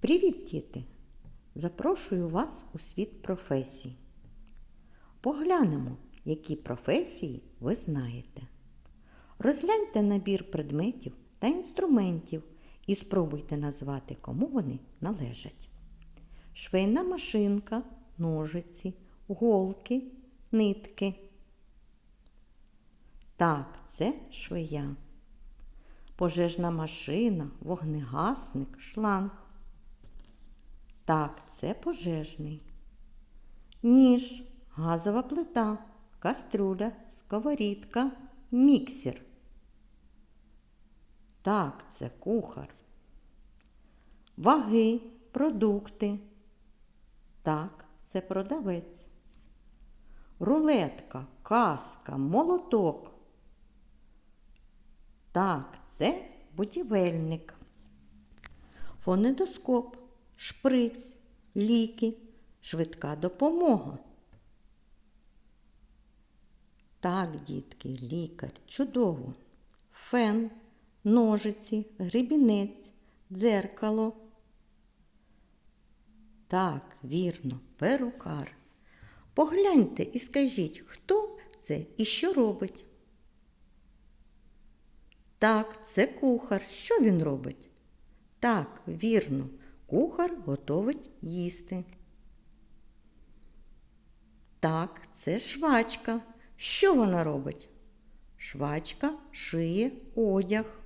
Привіт, діти! Запрошую вас у світ професій. Поглянемо, які професії ви знаєте. Розгляньте набір предметів та інструментів і спробуйте назвати, кому вони належать. Швейна машинка, ножиці, голки, нитки. Так, це швея. Пожежна машина, вогнегасник, шланг. Так, це пожежний. Ніж, газова плита, кастрюля, сковорідка, міксер. Так, це кухар. Ваги, продукти. Так, це продавець. Рулетка, каска, молоток. Так, це будівельник. Фонедоскоп, шприц, ліки, швидка допомога. Так, дітки, лікар, чудово. Фен, ножиці, гребінець, дзеркало. Так, вірно, перукар. Погляньте і скажіть, хто це і що робить. Так, це кухар. Що він робить? Так, вірно, кухар готовить їсти. Так, це швачка. Що вона робить? Швачка шиє одяг.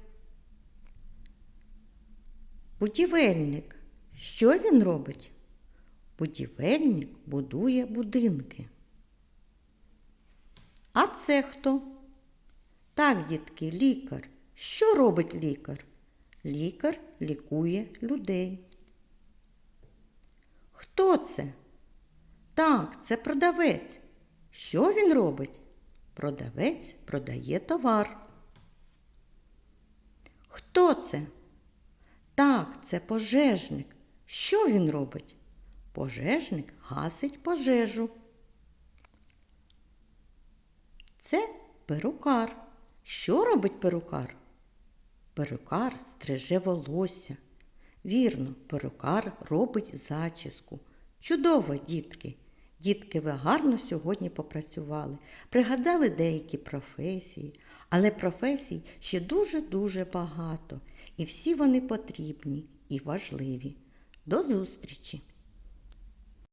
Будівельник. Що він робить? Будівельник будує будинки. А це хто? Так, дітки, лікар. Що робить лікар? Лікар лікує людей. Хто це? Так, це продавець. Що він робить? Продавець продає товар. Хто це? Так, це пожежник. Що він робить? Пожежник гасить пожежу. Це перукар. Що робить перукар? Перукар стриже волосся. Вірно, перукар робить зачіску. Чудово, дітки! Дітки, ви гарно сьогодні попрацювали, пригадали деякі професії, але професій ще дуже-дуже багато, і всі вони потрібні і важливі. До зустрічі!